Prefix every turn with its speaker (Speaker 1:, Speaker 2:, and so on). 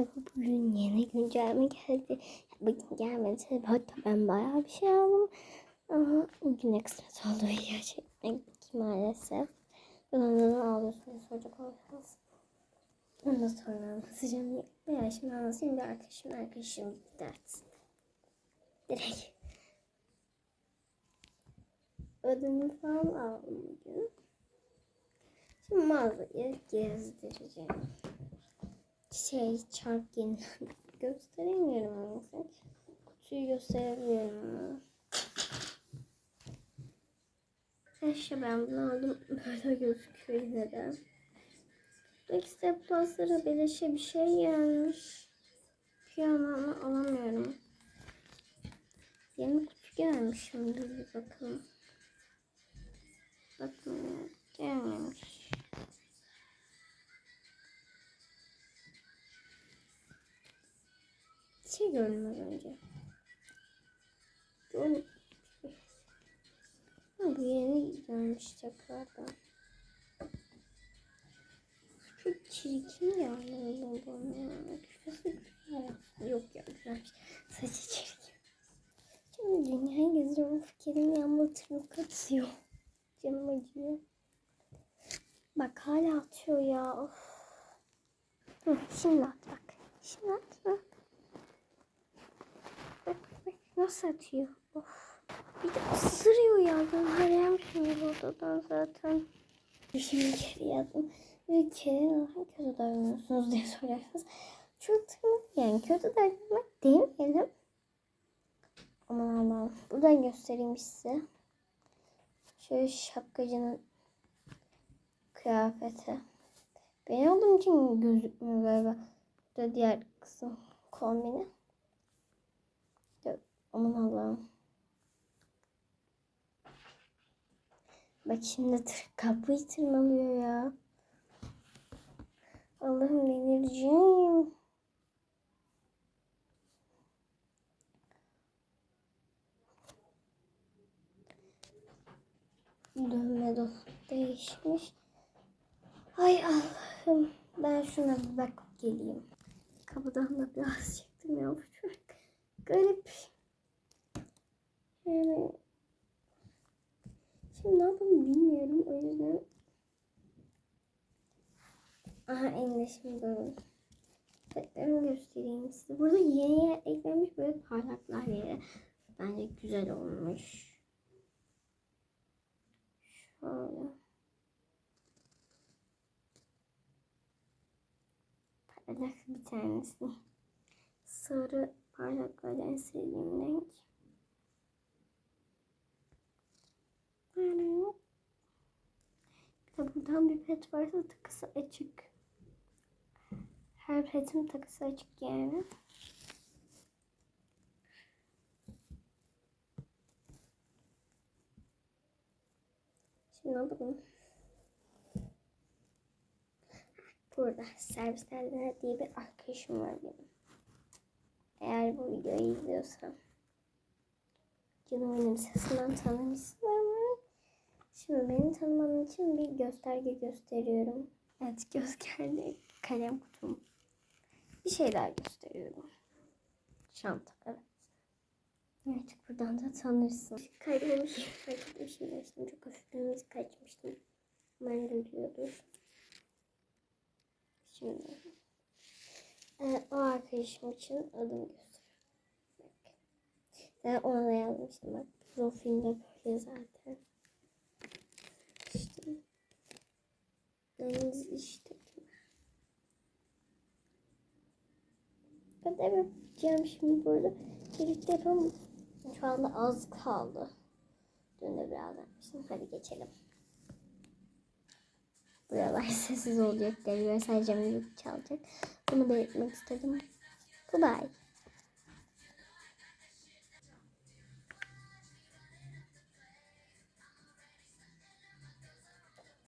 Speaker 1: Merhaba bugün yeni güncelleme geldi. Bugün gelmedi. Hatta ben bayağı bir şey aldım. Ama bugün kısmet oldu video çekmek maalesef. Bundan ne alıyorsunuz soracak olursanız. Ondan sonra anlatacağım. Veya şimdi anlatayım bir arkadaşım arkadaşım dert. Direkt. Ödümü falan aldım bugün. Şimdi mağazayı gezdireceğim şey yeniden gösteremiyorum ama kutuyu gösterebiliyorum ama. İşte ben bunu aldım. Böyle gözüküyor yine de. Buradaki Plus'lara beleşe bir şey gelmiş. Piyano alamıyorum. Yeni kutu gelmiş şimdi bir bakalım. Şey gördüm az önce. Gördüm. Ha, bu yeni gelmiş tekrardan. Çok çirkin bana. Şurası güzel aslında. Yok ya güzelmiş. Saçı çirkin. Şimdi dünyayı geziyorum. Fikrim yanma tırnak atıyor. Canım acıyor. Bak hala atıyor ya. Of. Hı, şimdi at bak. Şimdi at bak. Nasıl atıyor. Of. Bir de ısırıyor ya. Gözlerim şimdi odadan zaten. Şimdi kedi yazdım. Ve kedi neden kötü davranıyorsunuz diye sorarsınız. Çok tırnak yani kötü davranmak demeyelim. Aman Allah'ım. Buradan göstereyim size. Şöyle şapkacının kıyafeti. Ben olduğum için gözükmüyor galiba. Burada diğer kısım kombini. Aman Allah'ım. Bak şimdi tır, kapıyı tırmalıyor ya. Allah'ım delireceğim. Dönme dolap değişmiş. Ay Allah'ım. Ben şuna bir bakıp geleyim. Kapıdan da biraz çıktım ya. Çok garip. Yani şimdi ne yapalım bilmiyorum. O yüzden Aha şimdi böyle petlerimi göstereyim size. Burada yeni eklenmiş böyle parlaklar yeri. Bence güzel olmuş. Şöyle. Parlak bir tanesi. Sarı parlaklar en sevdiğim renk. Bir buradan bir pet varsa takısı açık. Her petin takısı açık yani. Şimdi alalım. Burada servislerden diye bir arkadaşım var benim. Eğer bu videoyu izliyorsan. Canım benim sesinden tanımışsın ama Şimdi beni tanıman için gösterge gösteriyorum. Evet gösterge kalem kutum. Bir şey daha gösteriyorum. Çanta evet. Artık buradan da tanırsın. Kaybolmuş. Fark etmişim. Çok hafiften kaçmıştım. Ben görüyordur. Şimdi e, o arkadaşım için adım göster. Bak. Ben ona da yazmıştım. Bak profilde böyle zaten. İşte. Deniz işte. Ben de yapacağım şimdi burada. Birlikte yapalım. Şu anda az kaldı. Dün de biraz yapmıştım. Hadi geçelim. Buralar sessiz olacak. Deli ve sadece müzik çalacak. Bunu belirtmek istedim. Bye bye.